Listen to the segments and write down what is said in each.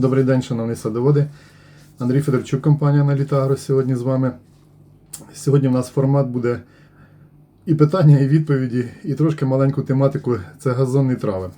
Добрий день, шановні садоводи. Андрій Федорчук, компанія Аналітагро сьогодні з вами. Сьогодні в нас формат буде і питання, і відповіді, і трошки маленьку тематику це газонні трави.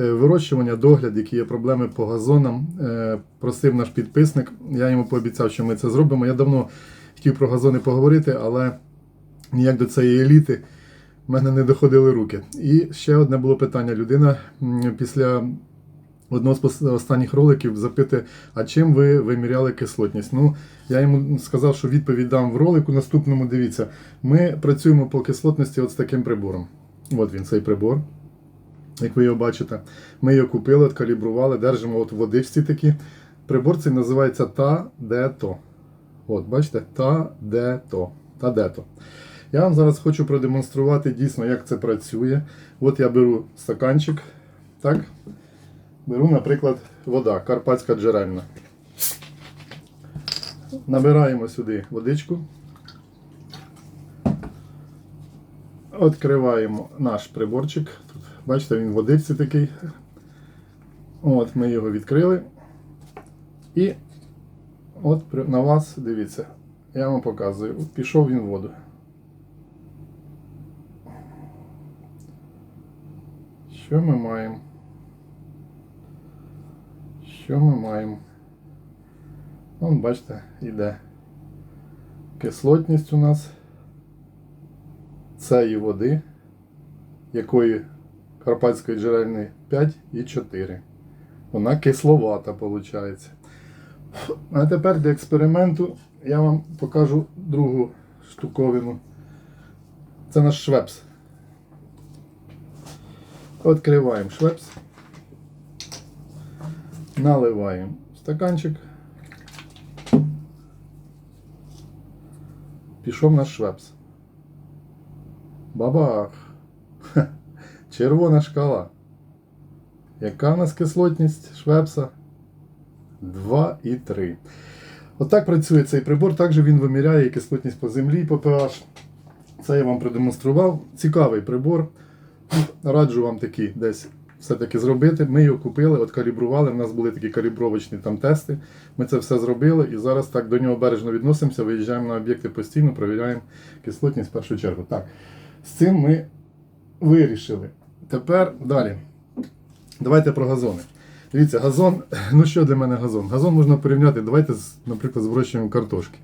Е, Вирощування, догляд, які є проблеми по газонам. Е, Просив наш підписник. Я йому пообіцяв, що ми це зробимо. Я давно хотів про газони поговорити, але ніяк до цієї еліти в мене не доходили руки. І ще одне було питання. Людина м, після одного з останніх роликів запитує, а чим ви виміряли кислотність? Ну, я йому сказав, що відповідь дам в ролику. Наступному дивіться, ми працюємо по кислотності от з таким прибором. От він, цей прибор. Як ви його бачите, ми його купили, от калібрували, держимо от в водичці такі. Прибор цей називається Та-де-то. От, бачите, Та-де-то. Та-де-то. Я вам зараз хочу продемонструвати дійсно, як це працює. От я беру стаканчик. Так. Беру, наприклад, вода, карпатська джерельна. Набираємо сюди водичку. Відкриваємо наш приборчик. Тут, бачите, він в такий. От, ми його відкрили. І от на вас, дивіться, я вам показую. Пішов він в воду. Що ми маємо? Що ми маємо? Вон, бачите, йде. Кислотність у нас цієї води, якої карпатської джерельної 5 і 4. Вона кисловата, виходить. А тепер для експерименту я вам покажу другу штуковину. Це наш швепс. Відкриваємо швепс. Наливаємо в стаканчик. Пішов наш швепс. Бабах! Хе, Червона шкала. Яка в нас кислотність швепса? 2,3. Отак працює цей прибор. Також він виміряє кислотність по землі, по pH. Це я вам продемонстрував. Цікавий прибор. Раджу вам такий десь все-таки зробити. Ми його купили, от калібрували. У нас були такі калібровочні там тести. Ми це все зробили і зараз так до нього бережно відносимося. Виїжджаємо на об'єкти постійно, перевіряємо кислотність в першу чергу. Так, з цим ми вирішили. Тепер далі. Давайте про газони. Дивіться, газон, ну що для мене газон? Газон можна порівняти, давайте, наприклад, з вирощуванням картошки.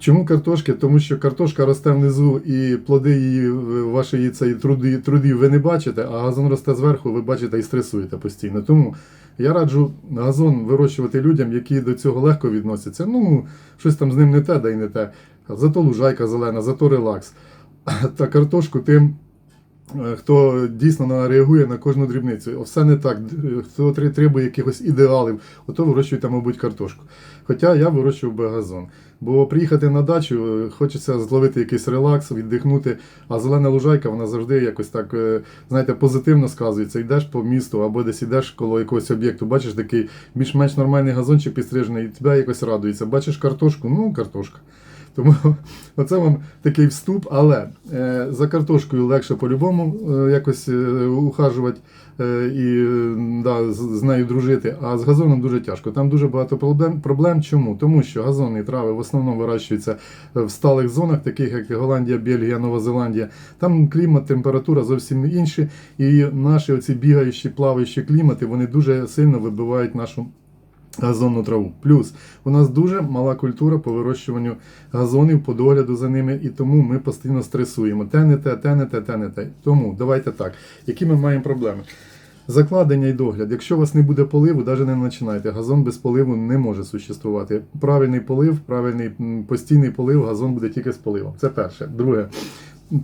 Чому картошки? Тому що картошка росте внизу і плоди її, вашої цієї труди, трудів ви не бачите, а газон росте зверху, ви бачите і стресуєте постійно. Тому я раджу газон вирощувати людям, які до цього легко відносяться. Ну, щось там з ним не те, да й не те. Зато лужайка зелена, зато релакс. Та картошку тим, хто дійсно реагує на кожну дрібницю. Все не так. Хто требує якихось ідеалів, ото вирощуйте, мабуть, картошку. Хоча я вирощував би газон. Бо приїхати на дачу, е, хочеться зловити якийсь релакс, віддихнути. А зелена лужайка, вона завжди якось так, е, знаєте, позитивно сказується. Йдеш по місту або десь йдеш коло якогось об'єкту, бачиш такий більш-менш нормальний газончик підстрижений, і тебе якось радується. Бачиш картошку, ну картошка. Тому оце вам такий вступ, але е, за картошкою легше по-любому е, якось е, ухажувати і да, з нею дружити, а з газоном дуже тяжко. Там дуже багато проблем. проблем. Чому? Тому що газонні трави в основному вирощуються в сталих зонах, таких як Голландія, Бельгія, Нова Зеландія. Там клімат, температура зовсім інші, і наші оці бігаючі, плаваючі клімати вони дуже сильно вибивають нашу газонну траву. Плюс у нас дуже мала культура по вирощуванню газонів, по догляду за ними, і тому ми постійно стресуємо. Те не те, те не те, те не те. Тому давайте так. Які ми маємо проблеми? Закладення і догляд. Якщо у вас не буде поливу, навіть не починайте. Газон без поливу не може существувати. Правильний полив, правильний постійний полив, газон буде тільки з поливом. Це перше. Друге.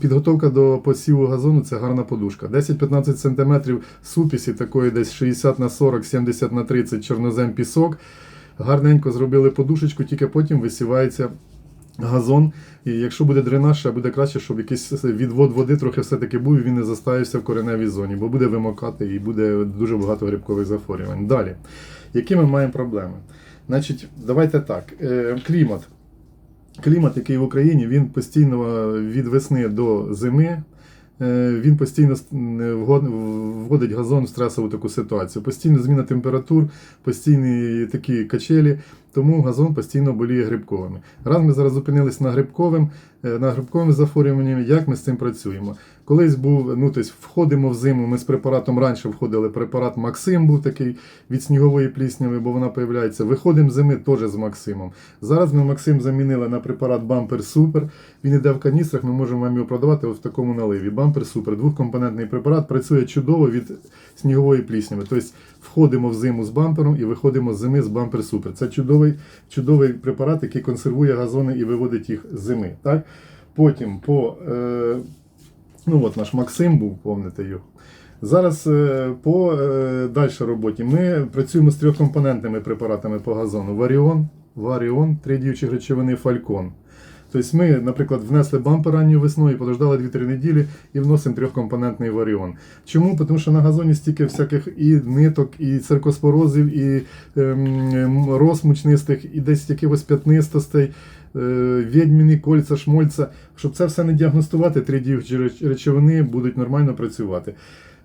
Підготовка до посіву газону це гарна подушка. 10-15 см супісі такої десь 60 на 40, 70 на 30 чорнозем пісок. Гарненько зробили подушечку, тільки потім висівається газон. І якщо буде дренаж, ще буде краще, щоб якийсь відвод води трохи все-таки був, і він не заставився в кореневій зоні, бо буде вимокати і буде дуже багато грибкових захворювань. Далі, які ми маємо проблеми? Значить, давайте так. Е, Клімат. Клімат, який в Україні, він постійно від весни до зими е, він постійно вгод- вводить газон в стресову таку ситуацію. Постійно зміна температур, постійні такі качелі, тому газон постійно боліє грибковими. Раз ми зараз зупинились на грибковим, е, на грибковим захворюванням, як ми з цим працюємо? Колись був, ну тобто входимо в зиму, ми з препаратом раніше входили, препарат Максим був такий від снігової плісняви, бо вона появляється. Виходимо зими теж з Максимом. Зараз ми Максим замінили на препарат Бампер Супер. Він іде в каністрах, ми можемо вам його продавати в такому наливі. Бампер Супер, двохкомпонентний препарат, працює чудово від снігової плісняви. Тобто входимо в зиму з бампером і виходимо з зими з Бампер Супер. Це чудовий, чудовий препарат, який консервує газони і виводить їх з зими. Так? Потім по. Е, Ну от наш Максим був, помните його. Зараз е, по е, далі роботі ми працюємо з трьохкомпонентними препаратами по газону: Варіон, Варіон, три діючі речовини, Фалькон. Тобто ми, наприклад, внесли бампер ранньою весною, подождали 2-3 неділі і вносимо трьохкомпонентний варіон. Чому? Тому що на газоні стільки всяких і ниток, і циркоспорозів, і ем, ем, роз мучнистих, і десь якихось п'ятнистостей, відьміни, кольця, шмольця. Щоб це все не діагностувати, три діючі речовини будуть нормально працювати.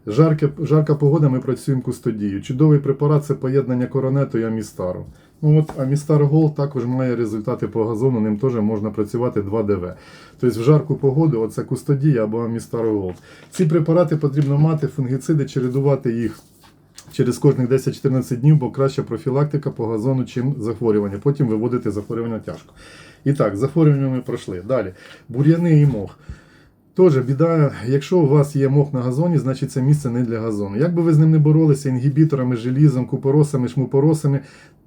Жарке, жарка погода, ми працюємо кустодію. Чудовий препарат це поєднання коронету і амістару. Ну от Амістар Гол також має результати по газону, ним теж можна працювати 2ДВ. Тобто в жарку погоду оце кустодія або Амістар Гол. Ці препарати потрібно мати, фунгіциди, чередувати їх через кожних 10-14 днів, бо краща профілактика по газону, чим захворювання. Потім виводити захворювання тяжко. І так, захворювання ми пройшли. Далі. Бур'яни і мох. Теж біда, якщо у вас є мох на газоні, значить це місце не для газону. Як би ви з ним не боролися інгібіторами, желізом, купоросами, шмупоросами,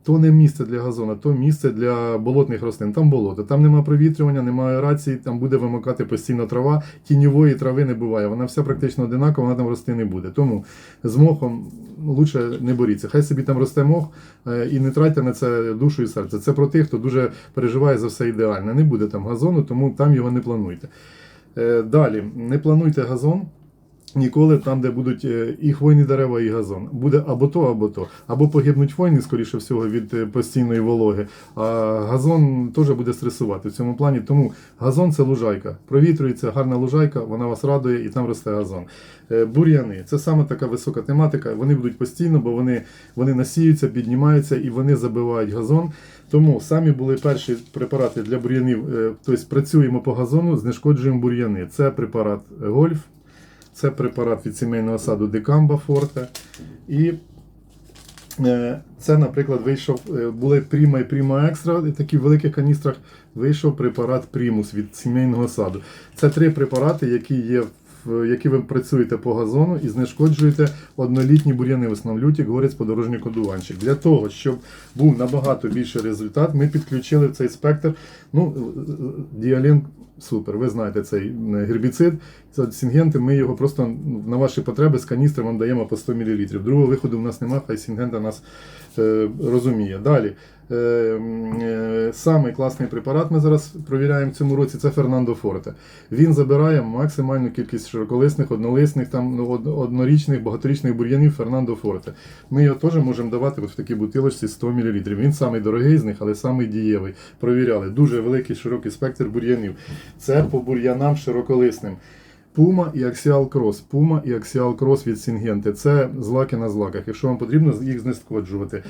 то не місце для газону, то місце для болотних рослин. Там болото, там нема провітрювання, немає аерації, там буде вимикати постійно трава, тіньової трави не буває. Вона вся практично одинакова, вона там рости не буде. Тому з мохом лучше не боріться. Хай собі там росте мох е, і не тратьте на це душу і серце. Це про тих, хто дуже переживає за все ідеально. Не буде там газону, тому там його не плануйте. Е, Далі, не плануйте газон. Ніколи там, де будуть е, і хвойні дерева, і газон. Буде або то, або то. Або погибнуть хвойні, скоріше всього, від е, постійної вологи. А газон теж буде стресувати в цьому плані. Тому газон це лужайка. Провітрюється гарна лужайка, вона вас радує і там росте газон. Е, Бур'яни це саме така висока тематика. Вони будуть постійно, бо вони, вони насіються, піднімаються і вони забивають газон. Тому самі були перші препарати для бур'янів. Тобто працюємо по газону, знешкоджуємо бур'яни. Це препарат Гольф. Це препарат від сімейного саду Декамба Форте. І е, це, наприклад, вийшов, е, були Пріма і Пріма Екстра, і такі в великих каністрах вийшов препарат Примус від сімейного саду. Це три препарати, які є. Які ви працюєте по газону і знешкоджуєте однолітні бур'яни, в основному лютік, горець, подорожній кодуванчик. Для того, щоб був набагато більший результат, ми підключили в цей спектр. Ну, діалін супер. Ви знаєте цей е, гербіцид. Сінгенти, ми його просто ну, на ваші потреби з каністри вам даємо по 100 мл. Другого виходу в нас немає, хай сінгента нас е, розуміє. Далі. Е, е, самий класний препарат ми зараз провіряємо в цьому році це Фернандо Форте. Він забирає максимальну кількість широколисних, однолисних, там, ну, однорічних, багаторічних бур'янів Фернандо Форте. Ми його теж можемо давати от в такій бутилочці 100 мл. Він самий дорогий з них, але самий дієвий. Провіряли. Дуже великий широкий спектр бур'янів. Це по бур'янам широколисним. Пума і Axial Cross. Пума і Axial Cross від Сінгенти. Це злаки на злаках. Якщо вам потрібно їх знешкоджувати.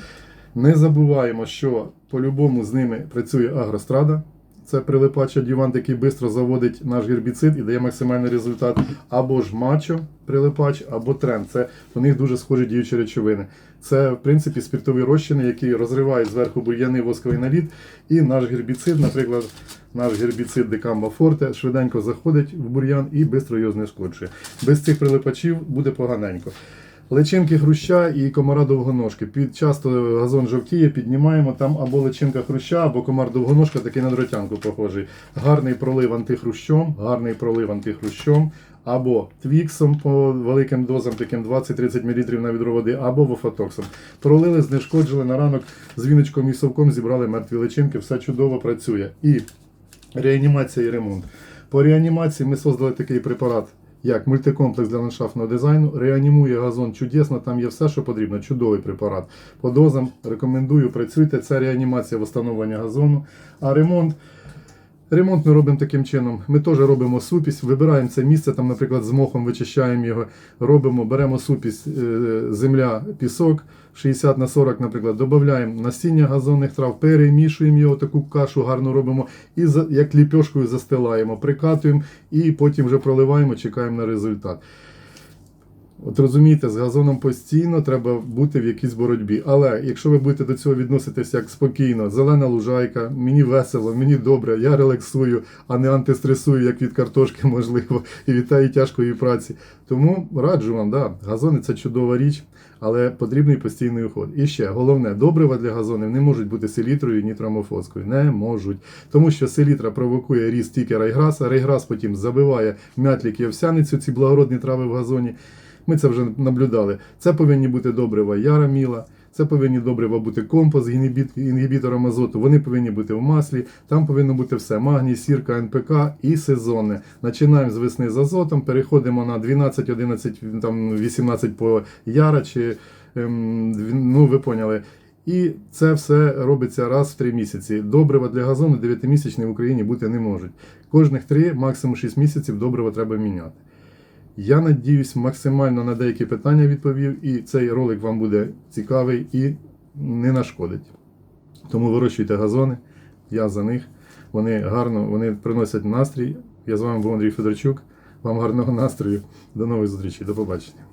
Не забуваємо, що по-любому з ними працює агрострада. Це прилипач адювант, який швидко заводить наш гербіцид і дає максимальний результат. Або ж мачо прилипач, або тренд. Це у них дуже схожі діючі речовини. Це, в принципі, спіртові розчини, які розривають зверху бур'яний восковий наліт. І наш гербіцид, наприклад, наш гербіцид Декамба Форте швиденько заходить в бур'ян і швидко його знешкоджує. Без цих прилипачів буде поганенько. Личинки хруща і комара довгоножки. Під часто газон жовтіє, піднімаємо там або личинка хруща, або комар довгоножка, такий на дротянку похожий. Гарний пролив антихрущом, гарний пролив антихрущом, або твіксом по великим дозам, таким 20-30 мл на відро води, або вофотоксом. Пролили, знешкоджили на ранок з віночком і совком, зібрали мертві личинки, все чудово працює. І реанімація і ремонт. По реанімації ми создали такий препарат, як мультикомплекс для ландшафтного дизайну. Реанімує газон чудесно, там є все, що потрібно. Чудовий препарат. По дозам рекомендую, працюйте. Це реанімація встановлення газону. А ремонт. Ремонт ми робимо таким чином. Ми теж робимо супість, вибираємо це місце, там, наприклад, з мохом вичищаємо його, робимо, беремо супість е, земля, пісок 60 на 40, наприклад, додаємо насіння газонних трав, перемішуємо його, таку кашу гарно робимо і як ліпьошкою застилаємо, прикатуємо і потім вже проливаємо, чекаємо на результат. От розумієте, з газоном постійно треба бути в якійсь боротьбі. Але якщо ви будете до цього відноситися як спокійно, зелена лужайка, мені весело, мені добре, я релаксую, а не антистресую, як від картошки, можливо, і від тієї тяжкої праці. Тому раджу вам, да, газони це чудова річ, але потрібний постійний уход. І ще головне, добрива для газонів не можуть бути селітрою і нітромофоскою. Не можуть. Тому що селітра провокує ріст тільки райграса, райграс потім забиває мятлік і овсяницю, ці благородні трави в газоні. Ми це вже наблюдали. Це повинні бути добрива яра міла, це повинні добрива бути компост з інгібітором азоту. Вони повинні бути в маслі. Там повинно бути все: магній, сірка, НПК і сезонне. Починаємо з весни з азотом, переходимо на 12, 11, там 18 по яра чи ем, ну ви поняли. І це все робиться раз в 3 місяці. Добрива для газону 9-місячні в Україні бути не можуть. Кожних 3, максимум 6 місяців добрива треба міняти. Я надіюсь, максимально на деякі питання відповів, і цей ролик вам буде цікавий і не нашкодить. Тому вирощуйте газони, я за них. Вони гарно, вони приносять настрій. Я з вами був Андрій Федорчук. Вам гарного настрою. До нових зустрічей. До побачення.